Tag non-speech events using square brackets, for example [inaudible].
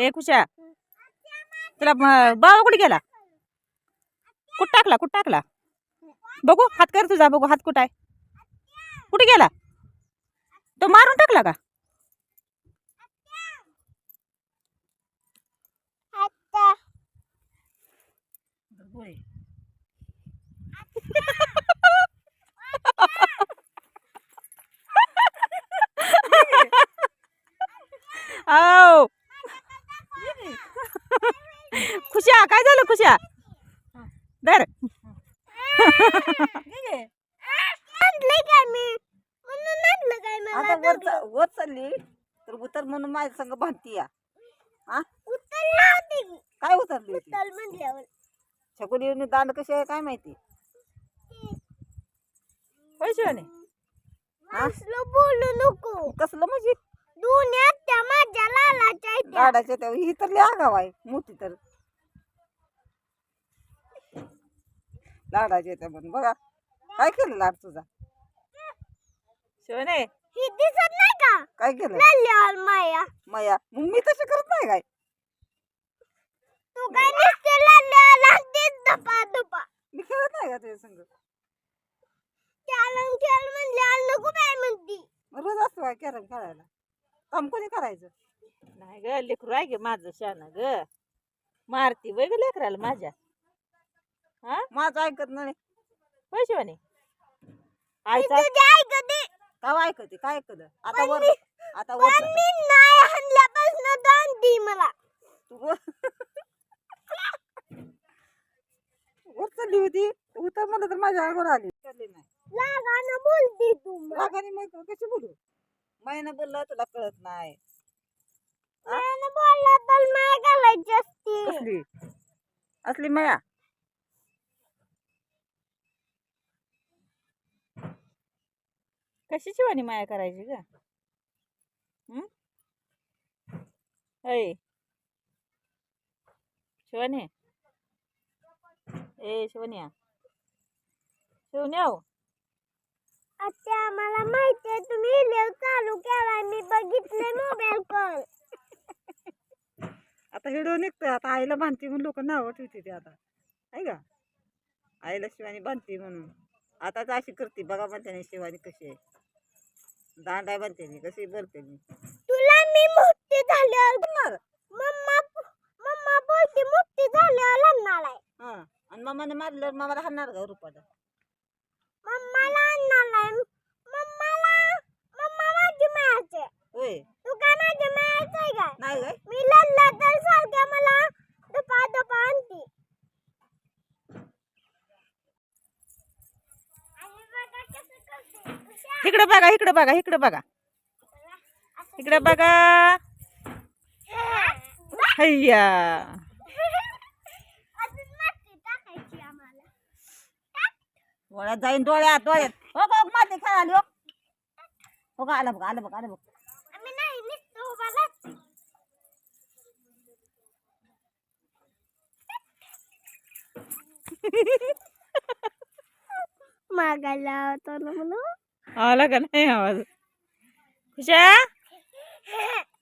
ए खुशा. तुला बाबा कुठे गेला? कुठं टाकला कुठं टाकला? बघू हात कर तुझा बघू हात कुठं आहे? कुठे गेला? तो मारून टाकला का? आओ [laughs] खुशा काय झालं खुशा दर आता वर चा- वर चालली तर उतर म्हणून माझ्या संग भांडती या. हा? काय उतरली होती? छकुल येऊन दांड कशी आहे काय माहिती? पैसे म्हणे हा? बोलू नको कसलं म्हणजे? दुनियात त्या माझ्या लालाच्या आहेत त्या. लाडाच्या त्या ही तर लय आगाव आहे मोठी तर. लाडाच्या त्या म्हणून बघा काय केलं लाड तुझा? शिवने ही दिसत नाही का? काय केलं? लाल्यावर माया. माया मग मी तशी करत नाही काय? तू काय नुसते लाल्यावर लागते धपा धपा मी खेळत नाही का तुझ्या संग? खेळ खेळ म्हणले नको काय म्हणती. रोज असतो काय कॅरम खेळायला? काम कोणी करायचं? नाही ग लेकरू आहे गे माझं शान ग. मारती वय ग लेकराला माझ्या. हा? माझं ऐकत नाही. पैसे म्हणे. आईचा? काय ऐकते. काय ऐकत? आता वर आता वर नाही दोन दी मला. वर चालली होती. उतर तर माझ्या आली. चालली नाही. लागानं बोलती तू मग कशी बोलू? बोललं तुला कळत नाही. बोललं तर माय घालायची असती. कसली? असली माया? कशी शिवानी माया करायची हं? ऐ. शिवानी. ए शिवन्या शिवन्या हो. आता मला माहितीये तुम्ही व्हिडिओ चालू केलाय मी बघितले मोबाईल कॉल [laughs] आता हिडो निघतोय आता आईला बांधते म्हणून लोक नावं ठेवते ते आता. आहे का? आईला शिवानी बांधते म्हणून. आताच अशी करते बघा म्हणते ना शिवानी कशी आहे. दांडा बांधते मी कशी बोलते मी? तुला मी मोठी झाल्यावर मम्मा मम्मा बोलते मोठी झाल्यावर लग्नाला आहे. हा आणि मामाने मारलं मामाला हाणणार का रुपाला? मम्माला आणणार आहे मम्माला मम्मा माझी मायाचे. होय. तू काय माझ्या मायाचं आहे का नाही काय इकडं बघा इकडं बघा इकडं बघा. इकडं बघा. हैया डोळ्यात जाईन डोळ्यात डोळ्यात. हो बघ माती खेळाली हो. हो का आलं बघ आलं बघ आलं बघ. मागायला होतो ना म्हणून. आला का नाही आवाज? खुशा? [laughs]